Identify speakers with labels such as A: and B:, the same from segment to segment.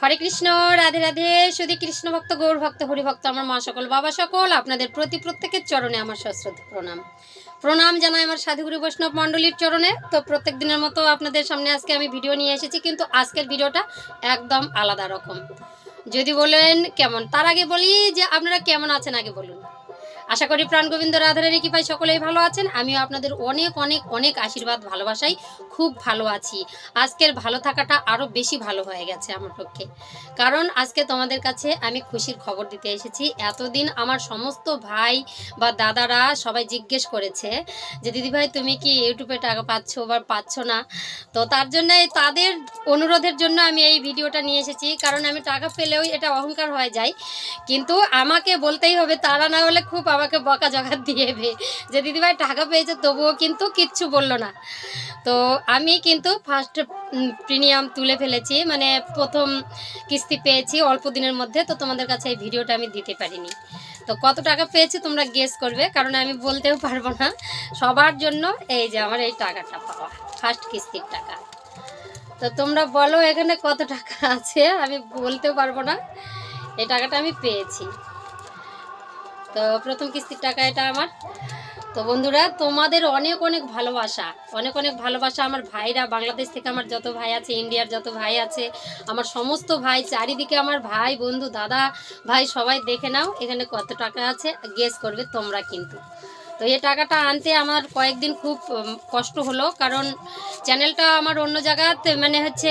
A: হরে কৃষ্ণ, রাধে রাধে শুধু কৃষ্ণ ভক্ত, গৌর ভক্ত হরি ভক্ত আমার মা সকল, বাবা সকল, আপনাদের প্রতি প্রত্যেকের চরণে আমার সশ্রদ্ধ প্রণাম। প্রণাম জানাই আমার সাধুগুরু বৈষ্ণব মণ্ডলীর চরণে। তো প্রত্যেক দিনের মতো আপনাদের সামনে আজকে আমি ভিডিও নিয়ে এসেছি, কিন্তু আজকের ভিডিওটা একদম আলাদা রকম। যদি বলেন কেমন, তার আগে বলি যে আপনারা কেমন আছেন আগে বলুন। আশা করি প্রাণ গোবিন্দ রাধারানী কৃপায় সকলেই ভালো আছেন। আমিও আপনাদের অনেক অনেক অনেক আশীর্বাদ, ভালোবাসাই খুব ভালো আছি। আজকের ভালো থাকাটা আরও বেশি ভালো হয়ে গেছে আমার পক্ষে। কারণ আজকে তোমাদের কাছে আমি খুশির খবর দিতে এসেছি। এতদিন আমার সমস্ত ভাই বা দাদারা সবাই জিজ্ঞেস করেছে যে, দিদিভাই, তুমি কি ইউটিউবে টাকা পাচ্ছ বা পাচ্ছ না? তো তার জন্য তাদের অনুরোধের জন্য আমি এই ভিডিওটা নিয়ে এসেছি। কারণ আমি টাকা পেলেও এটা অহংকার হয়ে যায়। কিন্তু আমাকে বলতেই হবে, তারা না হলে খুব আমাকে বকা জগা দিয়েবে যে দিদিভাই টাকা পেয়েছে, তবুও কিন্তু কিচ্ছু বলল না। তো আমি কিন্তু ফার্স্ট প্রিমিয়াম তুলে ফেলেছি। মানে প্রথম কিস্তি পেয়েছি অল্প দিনের মধ্যে, তো তোমাদের কাছে এই ভিডিওটা আমি দিতে পারিনি। তো কত টাকা পেয়েছি তোমরা গেস করবে, কারণ আমি বলতেও পারব না। সবার জন্য এই যে আমার এই টাকাটা পাওয়া ফার্স্ট কিস্তির টাকা। তো তোমরা বলো এখানে কত টাকা আছে, আমি বলতেও পারব না। এই টাকাটা আমি পেয়েছি। তো প্রথম কিস্তির টাকা এটা আমার। তো বন্ধুরা, তোমাদের অনেক অনেক ভালোবাসা। অনেক অনেক ভালোবাসা আমার ভাইরা, বাংলাদেশ থেকে আমার যত ভাই আছে, ইন্ডিয়ার যত ভাই আছে, আমার সমস্ত ভাই, চারিদিকে আমার ভাই, বন্ধু, দাদা, ভাই, সবাই দেখে নাও এখানে কত টাকা আছে। গেস করবে তোমরা কিন্তু। তো এই টাকাটা আনতে আমার কয়েকদিন খুব কষ্ট হলো। কারণ চ্যানেলটা আমার অন্য জায়গাতে মানে হচ্ছে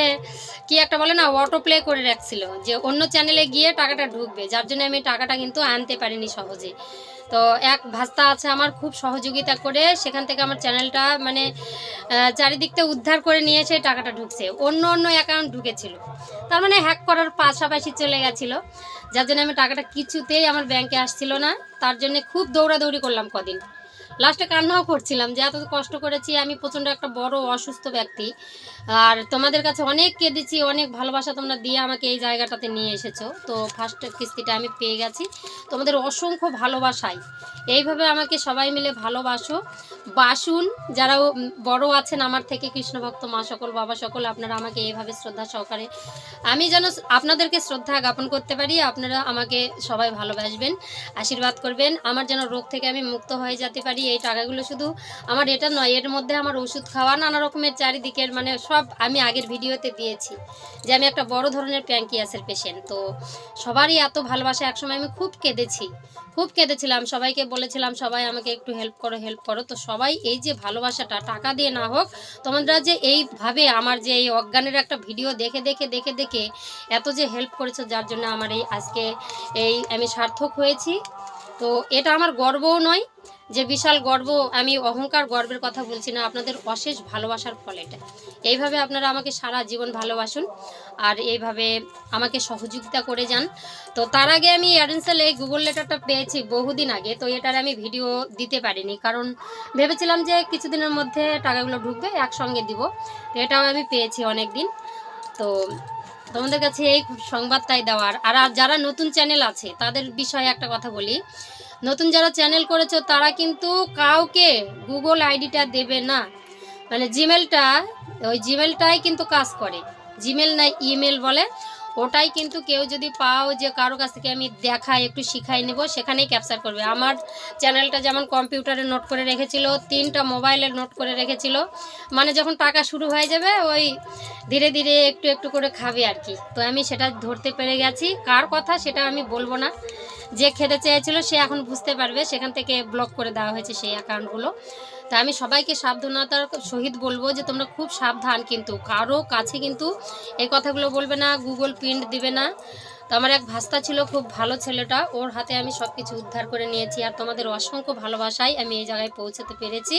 A: কি একটা বলে না অটো প্লে করে রাখছিল। যে অন্য চ্যানেলে গিয়ে টাকাটা ঢুকবে। যার জন্য আমি টাকাটা কিন্তু আনতে পারিনি সহজে। তো এক ভাস্তা আছে আমার খুব সহযোগিতা করে সেখান থেকে আমার চ্যানেলটা মানে আহ, চারিদিকটা উদ্ধার করে নিয়ে এসে টাকাটা ঢুকছে। অন্য অন্য অ্যাকাউন্ট ঢুকেছিল। তার মানে হ্যাক করার পাশাপাশি চলে গেছিল। যার জন্য আমি টাকাটা কিছুতেই আমার ব্যাংকে আসছিল না। তার জন্য খুব দৌড়াদৌড়ি করলাম কদিন। লাস্টে কান্নাও করছিলাম যে, এত কষ্ট করেছি, আমি প্রচণ্ড একটা বড় অসুস্থ ব্যক্তি। আর তোমাদের কাছে অনেক কেঁদেছি, অনেক ভালোবাসা তোমরা দিয়ে আমাকে এই জায়গাটাতে নিয়ে এসেছ। তো ফার্স্ট কিস্তিটা আমি পেয়ে গেছি। তোমাদের অসংখ্য ভালোবাসাই। এইভাবে আমাকে সবাই মিলে ভালোবাসো। বাসুন, যারা বড় আছেন আমার থেকে, কৃষ্ণভক্ত, মা সকল, বাবা সকল, আপনারা আমাকে এইভাবে শ্রদ্ধা সহকারে, আমি যেন আপনাদেরকে শ্রদ্ধা জ্ঞাপন করতে পারি, আপনারা আমাকে সবাই ভালোবাসবেন, আশীর্বাদ করবেন, আমার যেন রোগ থেকে আমি মুক্ত হয়ে যেতে পারি, এই টাকাগুলো শুধু আমার, এটা নয়, এর মধ্যে আমার ওষুধ খাওয়া, নানা রকমের চারিদিকের মানে সব আমি আগের ভিডিওতে দিয়েছি, যে আমি একটা বড় ধরনের প্যাঙ্কিয়াসের পেশেন্ট তো সবারই এত ভালোবাসা, একসময় আমি খুব কেঁদেছি, খুব কেঁদেছিলাম, সবাইকে বলেছিলাম, সবাই আমাকে একটু হেল্প করো হেল্প করো, তো সবাই এই যে ভালোবাসাটা, টাকা দিয়ে না হোক, তোমরা যে এইভাবে আমার যে এই অজ্ঞানের একটা ভিডিও দেখে দেখে দেখে দেখে এত যে হেল্প করেছ, যার জন্য আমার এই আজকে এই আমি সার্থক হয়েছি। তো এটা আমার গর্বও নয় যে বিশাল গর্ব, আমি অহংকার গর্বের কথা বলছি না, আপনাদের অশেষ ভালোবাসার ফল এটা। এইভাবে আপনারা আমাকে সারা জীবন ভালোবাসুন আর এইভাবে আমাকে সহযোগিতা করে যান। তো তার আগে আমি অ্যাডেন্সেল এই গুগল লেটারটা পেয়েছি বহুদিন আগে, তো এটার আমি ভিডিও দিতে পারিনি। কারণ ভেবেছিলাম যে কিছুদিনের মধ্যে টাকাগুলো ঢুকবে, একসঙ্গে দিব। তো এটাও আমি পেয়েছি অনেক দিন তো তোমাদের কাছে এই সংবাদটাই দেওয়ার। আর যারা নতুন চ্যানেল আছে, তাদের বিষয়ে একটা কথা বলি। নতুন যারা চ্যানেল করেছ, তারা কিন্তু কাউকে গুগল আইডিটা দেবে না। মানে জিমেলটা ওই জিমেলটাই কিন্তু কাজ করে। জিমেল না ইমেল বলে। ওটাই কিন্তু কেউ যদি পাও যে কারও কাছ থেকে আমি দেখাই, একটু শিখাই নেব, সেখানেই ক্যাপচার করবে। আমার চ্যানেলটা যেমন কম্পিউটারে নোট করে রেখেছিল, তিনটা মোবাইলে নোট করে রেখেছিল মানে যখন টাকা শুরু হয়ে যাবে, ওই ধীরে ধীরে একটু একটু করে খাবে আর কি। তো আমি সেটা ধরতে পেরে গেছি। কার কথা সেটা আমি বলব না। যে খেতে চেয়েছিল সে এখন বুঝতে পারবে, সেখান থেকে ব্লক করে দেওয়া হয়েছে সেই অ্যাকাউন্টগুলো তা আমি সবাইকে সাবধানতার সহিত বলব যে তোমরা খুব সাবধান কিন্তু, কারও কাছে কিন্তু এই কথাগুলো বলবে না গুগল প্রিন্ট দিবে না। তো আমার এক ভাস্তা ছিল, খুব ভালো ছেলেটা। ওর হাতে আমি সব কিছু উদ্ধার করে নিয়েছি। আর তোমাদের অসংখ্য ভালোবাসায় আমি এই জায়গায় পৌঁছাতে পেরেছি।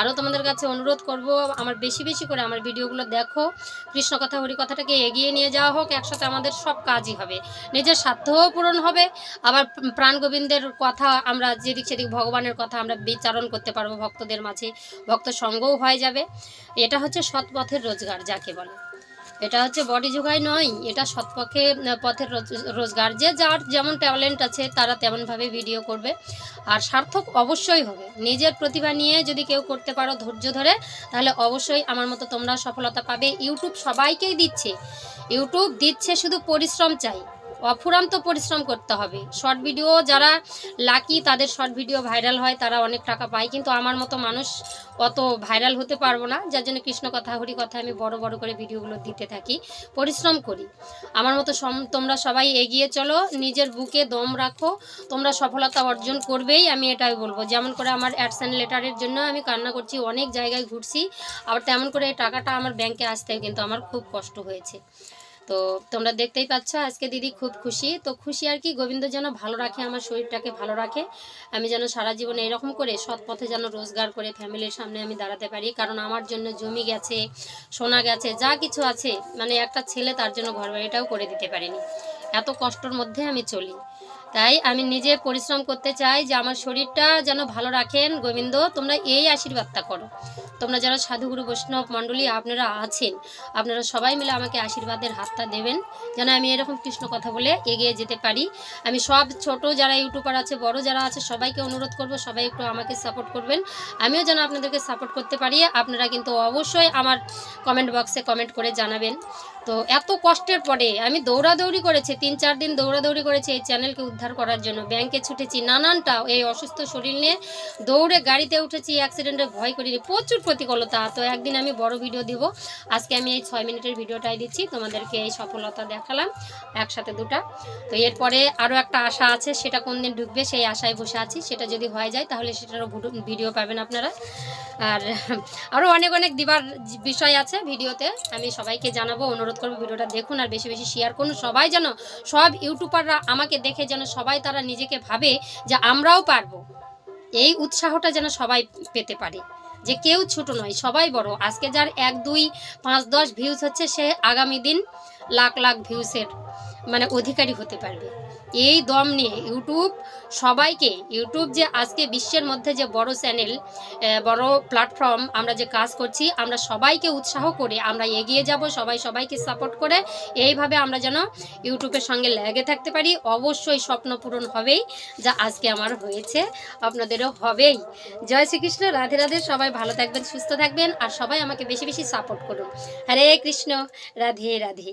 A: আরও তোমাদের কাছে অনুরোধ করব, আমার বেশি বেশি করে আমার ভিডিওগুলো দেখো। কৃষ্ণ কথা, হরি কথাটাকে এগিয়ে নিয়ে যাওয়া হোক, একসাথে আমাদের সব কাজই হবে। নিজের স্বার্থও পূরণ হবে। আবার প্রাণ গোবিন্দের কথা আমরা, যেদিক সেদিক ভগবানের কথা আমরা বিচারণ করতে পারব ভক্তদের মাঝে। ভক্ত সঙ্গও হয়ে যাবে। এটা হচ্ছে সৎ পথের রোজগার, যাকে বলে। এটা হচ্ছে বডি যোগাই নয়, এটা সৎপক্ষে পথের রোজগার। যে যার যেমন ট্যালেন্ট আছে, তারা তেমনভাবে ভিডিও করবে। আর সার্থক অবশ্যই হবে। নিজের প্রতিভা নিয়ে যদি কেউ করতে পারো ধৈর্য ধরে, তাহলে অবশ্যই আমার মতো তোমরা সফলতা পাবে। ইউটিউব সবাইকেই দিচ্ছে। ইউটিউব দিচ্ছে শুধু পরিশ্রম চাই। অফুরান্ত পরিশ্রম করতে হবে। শর্ট ভিডিও যারা লাকি, তাদের শর্ট ভিডিও ভাইরাল হয়, তারা অনেক টাকা পায়। কিন্তু আমার মতো মানুষ অত ভাইরাল হতে পারব না। যার জন্য কৃষ্ণ কথা, হরি কথা আমি বড় বড় করে ভিডিওগুলো দিতে থাকি, পরিশ্রম করি। আমার মতো তোমরা সবাই এগিয়ে চলো, নিজের বুকে দম রাখো, তোমরা সফলতা অর্জন করবেই আমি এটাই বলব। যেমন করে আমার অ্যাডসেন্ট লেটারের জন্য আমি কান্না করছি, অনেক জায়গায় ঘুরছি, আবার তেমন করে এই টাকাটা আমার ব্যাংকে আসতে কিন্তু আমার খুব কষ্ট হয়েছে। তো তোমরা দেখতেই পাচ্ছ, আজকে দিদি খুব খুশি। তো খুশি আর কি, গোবিন্দ যেন ভালো রাখে, আমার শরীরটাকে ভালো রাখে। আমি যেন সারা জীবনে এরকম করে সৎ পথে যেন রোজগার করে ফ্যামিলির সামনে আমি দাঁড়াতে পারি। কারণ আমার জন্য জমি গেছে, সোনা গেছে, যা কিছু আছে মানে একটা ছেলে তার জন্য ঘর বাড়িটাও করে দিতে পারিনি। এত কষ্টর মধ্যে আমি চলি। তাই আমি নিজে পরিশ্রম করতে চাই যে আমার শরীরটা যেন ভালো রাখেন। গোবিন্দ, তোমরা এই আশীর্বাদটা করো। তোমরা যারা সাধুগুরু, বৈষ্ণব মণ্ডলী, আপনারা আছেন, আপনারা সবাই মিলে আমাকে আশীর্বাদের হাতটা দেবেন। যেন আমি এরকম কৃষ্ণ কথা বলে এগিয়ে যেতে পারি। আমি সব ছোট যারা ইউটিউবার আছে, বড় যারা আছে, সবাইকে অনুরোধ করব, সবাই একটু আমাকে সাপোর্ট করবেন। আমিও যেন আপনাদেরকে সাপোর্ট করতে পারি। আপনারা কিন্তু অবশ্যই আমার কমেন্ট বক্সে কমেন্ট করে জানাবেন। তো এত কষ্টের পরে আমি দৌড়াদৌড়ি করেছি, তিন চার দিন দৌড়াদৌড়ি করেছি এই চ্যানেলকে উদ্ধার করার জন্য। ব্যাংকে ছুটেছি, নানানটা এই অসুস্থ শরীর নিয়ে দৌড়ে গাড়িতে উঠেছি অ্যাক্সিডেন্টে ভয় করিনি, প্রচুর প্রতিকূলতা। তো একদিন আমি বড় ভিডিও দিব। আজকে আমি এই ছয় মিনিটের ভিডিওটাই দিচ্ছি, তোমাদেরকে এই সফলতা দেখালাম একসাথে দুটা। তো এরপরে আরও একটা আশা আছে, সেটা কোন দিন ঢুকবে সেই আশায় বসে আছি, সেটা যদি হয়ে যায় তাহলে সেটারও ভিডিও পাবেন আপনারা। আর আরও অনেক অনেক দিবার বিষয় আছে ভিডিওতে, আমি সবাইকে জানাব, অনুরোধ করব ভিডিওটা দেখুন আর বেশি বেশি শেয়ার করুন। সবাই যেন সব ইউটিউবাররা আমাকে দেখে যেন সবাই তারা নিজেকে ভাবে যে আমরাও পারব। এই উৎসাহটা যেন সবাই পেতে পারে। যে কেউ ছোট নয়, সবাই বড়। আজকে যার এক, দুই, পাঁচ, দশ ভিউজ হচ্ছে, সে আগামী দিন লাখ লাখ ভিউসের মানে অধিকারী হতে পারবে। এই দম নিয়ে ইউটিউব সবাইকে, ইউটিউব যে আজকে বিশ্বের মধ্যে যে বড় চ্যানেল বড় প্ল্যাটফর্ম আমরা যে কাজ করছি, আমরা সবাইকে উৎসাহ করে আমরা এগিয়ে যাব, সবাই সবাইকে সাপোর্ট করে এইভাবে আমরা যেন ইউটিউবের সঙ্গে লেগে থাকতে পারি। অবশ্যই স্বপ্ন পূরণ হবেই, যা আজকে আমার হয়েছে, আপনাদেরও হবেই। জয় শ্রীকৃষ্ণ, রাধে রাধে, সবাই ভালো থাকবেন, সুস্থ থাকবেন, আর সবাই আমাকে বেশি বেশি সাপোর্ট করুন। হরে কৃষ্ণ, রাধে রাধে।